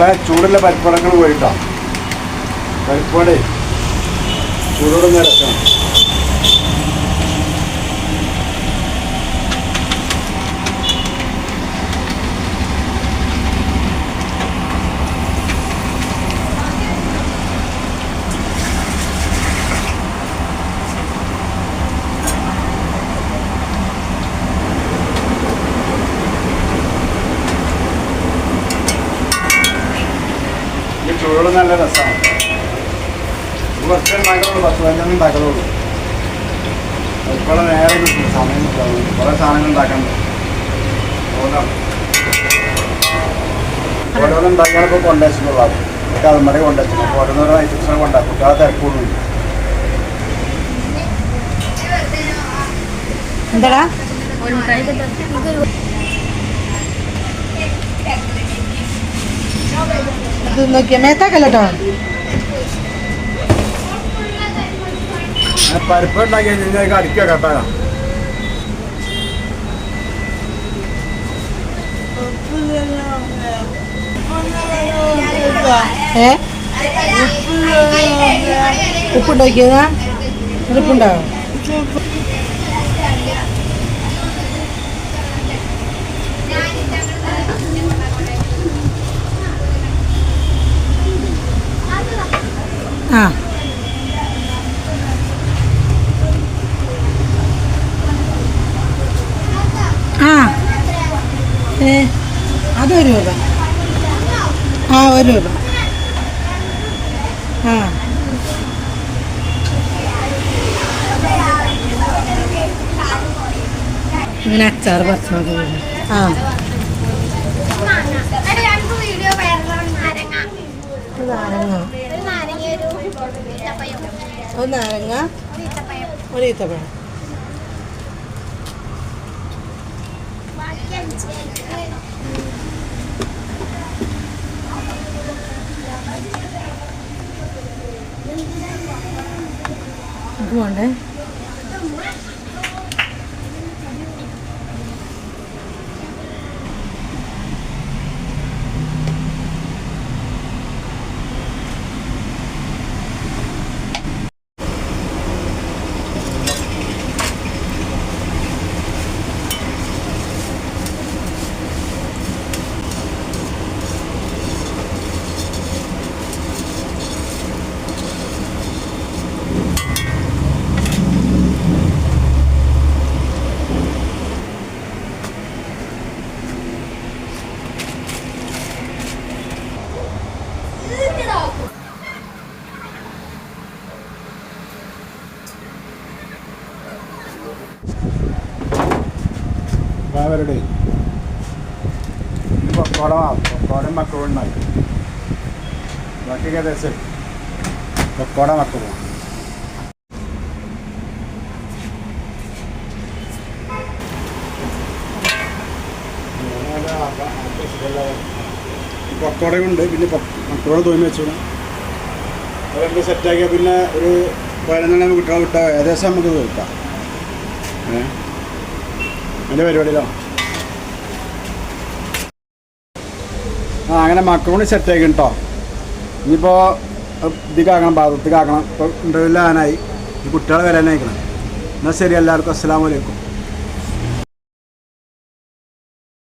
മക്കളെ ചൂടുള്ള പരിപ്പടങ്ങൾ പോയിട്ടോ. പരിപ്പടേ ചൂടോടെ രസം ഈ ചൂടോട് നല്ല രസമാണ് കുറച്ചേ ഉണ്ടാക്കുള്ളൂ പത്ത് പതിനൊന്നും ഉണ്ടാക്കുന്നുള്ളൂ ഇപ്പോഴും നേരെ സമയം കുറേ സാധനങ്ങൾ ഉണ്ടാക്കാനുണ്ട് അതുകൊണ്ടാണ്. ഓരോന്നും ഉണ്ടാക്കിയാലിപ്പോൾ കൊണ്ടുവച്ചിട്ടുള്ളൂ എനിക്ക് അതുമതി കൊണ്ടുവച്ചു അപ്പോൾ ഓരോന്നോരോ ഐറ്റംസ് കൊണ്ടാക്കും കുട്ടികളെ തിരക്കൂടും. എന്താടാ? ഇത് നോക്കിയ മേത്താക്കല്ലോ പരിപ്പ് ഉണ്ടാക്കി കഴിഞ്ഞാൽ അടിക്കുക കേട്ടോ ഏ ഉപ്പുണ്ട് നോക്കിയതാ ആ. ആ. ഏ അത് ഒരു രൂപ. ആ ഒരു രൂപ. ആ. ഇങ്ങനെ അച്ചാറ് പറിച്ചു ആ. നാരങ്ങ. ഒരു നാരങ്ങ ഒരു ഈത്തപ്പഴം. ഒരു അവരുടെ പക്കോടയുണ്ട് പിന്നെ മക്കളോട് തോന്നി വെച്ചു അതൊക്കെ സെറ്റാക്കിയാൽ പിന്നെ ഒരു പതിനൊന്നെണ്ണം കിട്ടാൻ വിട്ടാൽ ഏകദേശം നമുക്ക് തീർക്കാം. ഏ? എന്റെ പരിപാടിയിലോ? ആ അങ്ങനെ മക്രോണി സെറ്റ് ആക്കി കേട്ടോ. ഇനിയിപ്പോൾ ഇതിക്കാക്കണം ഭാഗത്തേക്കാക്കണം ഇപ്പോൾ ഇന്റർവ്യൂലാനായി കുട്ടികളെ വരാനായിക്കണം. എന്നാൽ ശരി എല്ലാവർക്കും. അസ്സാം വലൈക്കും